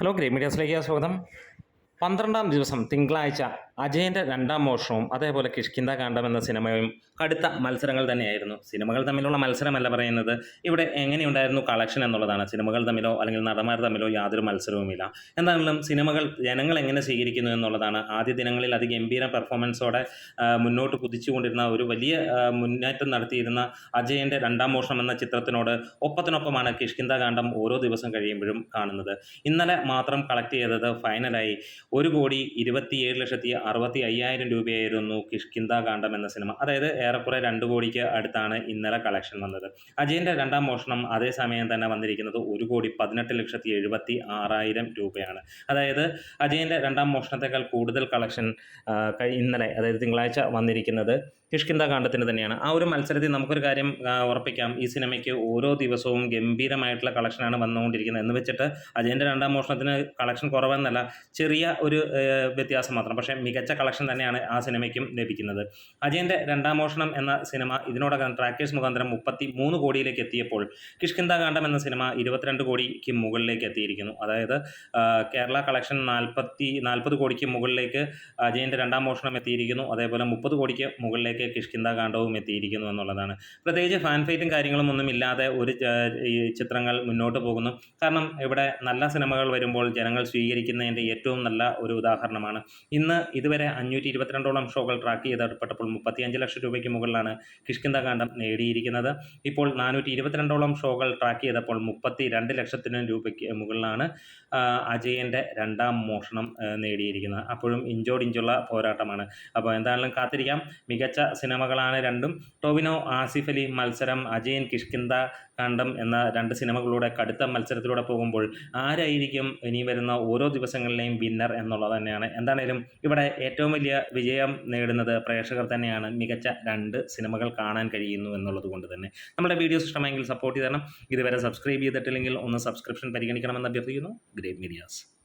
Hello grey മീഡിയാസിലേക്ക് സ്വാഗതം. പന്ത്രണ്ടാം ദിവസം തിങ്കളാഴ്ച അജയന്റെ രണ്ടാം മോഷണവും അതേപോലെ കിഷ്കിന്ത കാണ്ഡം എന്ന സിനിമയും കടുത്ത മത്സരങ്ങൾ തന്നെയായിരുന്നു. സിനിമകൾ തമ്മിലുള്ള മത്സരമല്ല പറയുന്നത്. ഇവിടെ എങ്ങനെയുണ്ടായിരുന്നു കളക്ഷൻ എന്നുള്ളതാണ്. സിനിമകൾ തമ്മിലോ അല്ലെങ്കിൽ നടന്മാർ തമ്മിലോ യാതൊരു മത്സരവുമില്ല. എന്താണെങ്കിലും സിനിമകൾ ജനങ്ങൾ എങ്ങനെ സ്വീകരിക്കുന്നു എന്നുള്ളതാണ്. ആദ്യ ദിനങ്ങളിൽ അതിഗംഭീര പെർഫോമൻസോടെ മുന്നോട്ട് കുതിച്ചുകൊണ്ടിരുന്ന ഒരു വലിയ മുന്നേറ്റം നടത്തിയിരുന്ന അജയന്റെ രണ്ടാം മോഷണം എന്ന ചിത്രത്തിനോട് ഒപ്പത്തിനൊപ്പമാണ് കിഷ്കിന്ത കാണ്ഡം ഓരോ ദിവസം കഴിയുമ്പോഴും കാണുന്നത്. ഇന്നലെ മാത്രം കളക്ട് ചെയ്തത് ഫൈനലായി ഒരു കോടി ഇരുപത്തിയേഴ് ലക്ഷത്തി അറുപത്തി അയ്യായിരം രൂപയായിരുന്നു കിഷ്കിന്ദ കാണ്ഡം എന്ന സിനിമ. അതായത് ഏറെക്കുറെ രണ്ട് കോടിക്ക് അടുത്താണ് ഇന്നലെ കളക്ഷൻ വന്നത്. അജയന്റെ രണ്ടാം മോഷണം അതേസമയം തന്നെ വന്നിരിക്കുന്നത് ഒരു കോടി പതിനെട്ട് ലക്ഷത്തി എഴുപത്തി ആറായിരം രൂപയാണ്. അതായത് അജയന്റെ രണ്ടാം മോഷണത്തെക്കാൾ കൂടുതൽ കളക്ഷൻ ഇന്നലെ അതായത് തിങ്കളാഴ്ച വന്നിരിക്കുന്നത് കിഷ്കിന്ദ കാണ്ഡത്തിന് തന്നെയാണ്. ആ ഒരു മത്സരത്തിൽ നമുക്കൊരു കാര്യം ഉറപ്പിക്കാം. ഈ സിനിമയ്ക്ക് ഓരോ ദിവസവും ഗംഭീരമായിട്ടുള്ള കളക്ഷനാണ് വന്നുകൊണ്ടിരിക്കുന്നത്. എന്ന് വെച്ചിട്ട് അജയന്റെ രണ്ടാം മോഷണത്തിന് കളക്ഷൻ കുറവെന്നല്ല ചെറിയ ഒരു വ്യത്യാസം മാത്രം. പക്ഷേ മികച്ച കളക്ഷൻ തന്നെയാണ് ആ സിനിമയ്ക്കും ലഭിക്കുന്നത്. അജയന്റെ രണ്ടാം മോഷണം എന്ന സിനിമ ഇതിനോടകം ട്രാക്കേഴ്സ് മുഖാന്തരം മുപ്പത്തി മൂന്ന് കോടിയിലേക്ക് എത്തിയപ്പോൾ കിഷ്കിന്ത കാണ്ഡം എന്ന സിനിമ ഇരുപത്തിരണ്ട് കോടിക്ക് മുകളിലേക്ക് എത്തിയിരിക്കുന്നു. അതായത് കേരള കളക്ഷൻ നാൽപ്പത്തി നാൽപ്പത് കോടിക്ക് മുകളിലേക്ക് അജയന്റെ രണ്ടാം മോഷണം എത്തിയിരിക്കുന്നു. അതേപോലെ മുപ്പത് കോടിക്ക് മുകളിലേക്ക് കിഷ്കിന്ത കാണ്ഡവും എത്തിയിരിക്കുന്നു എന്നുള്ളതാണ്. പ്രത്യേകിച്ച് ഫാൻ ഫൈറ്റും കാര്യങ്ങളും ഒന്നും ഇല്ലാതെ ഒരു ചിത്രങ്ങൾ മുന്നോട്ട് പോകുന്നു. കാരണം ഇവിടെ നല്ല സിനിമകൾ വരുമ്പോൾ ജനങ്ങൾ സ്വീകരിക്കുന്നതിന്റെ ഏറ്റവും നല്ല ഒരു ഉദാഹരണമാണ്. ഇന്ന് ഇതുവരെ അഞ്ഞൂറ്റി ഇരുപത്തിരണ്ടോളം ഷോകൾ ട്രാക്ക് ചെയ്തപ്പെട്ടപ്പോൾ മുപ്പത്തിയഞ്ച് ലക്ഷം രൂപയ്ക്ക് മുകളിലാണ് കിഷ്കിന്ത കാണ്ഡം നേടിയിരിക്കുന്നത്. ഇപ്പോൾ നാനൂറ്റി ഇരുപത്തിരണ്ടോളം ഷോകൾ ട്രാക്ക് ചെയ്തപ്പോൾ മുപ്പത്തി രണ്ട് ലക്ഷത്തിന് രൂപയ്ക്ക് മുകളിലാണ് അജയന്റെ രണ്ടാം മോഷണം നേടിയിരിക്കുന്നത്. അപ്പോഴും ഇഞ്ചോടിഞ്ചുള്ള പോരാട്ടമാണ്. അപ്പോൾ എന്തായാലും കാത്തിരിക്കാം. മികച്ച സിനിമകളാണ് രണ്ടും. ടോവിനോ ആസിഫ് അലി മത്സരം അജയൻ കിഷ്കിന്ത കാണ്ഡം എന്ന രണ്ട് സിനിമകളുടെ കടുത്ത മത്സരത്തിലൂടെ പോകുമ്പോൾ ആരായിരിക്കും ഇനി വരുന്ന ഓരോ ദിവസങ്ങളിലെയും വിന്നർ എന്നുള്ളത് തന്നെയാണ്. എന്താണേലും ഇവിടെ ഏറ്റവും വലിയ വിജയം നേടുന്നത് പ്രേക്ഷകർ തന്നെയാണ്. മികച്ച രണ്ട് സിനിമകൾ കാണാൻ കഴിയുന്നു എന്നുള്ളത് കൊണ്ട് തന്നെ. നമ്മുടെ വീഡിയോസ് ഇഷ്ടമെങ്കിൽ സപ്പോർട്ട് ചെയ്ത് തരണം. ഇതുവരെ സബ്സ്ക്രൈബ് ചെയ്തിട്ടില്ലെങ്കിൽ ഒന്ന് സബ്സ്ക്രിപ്ഷൻ പരിഗണിക്കണമെന്ന് അഭ്യർത്ഥിക്കുന്നു. Great medias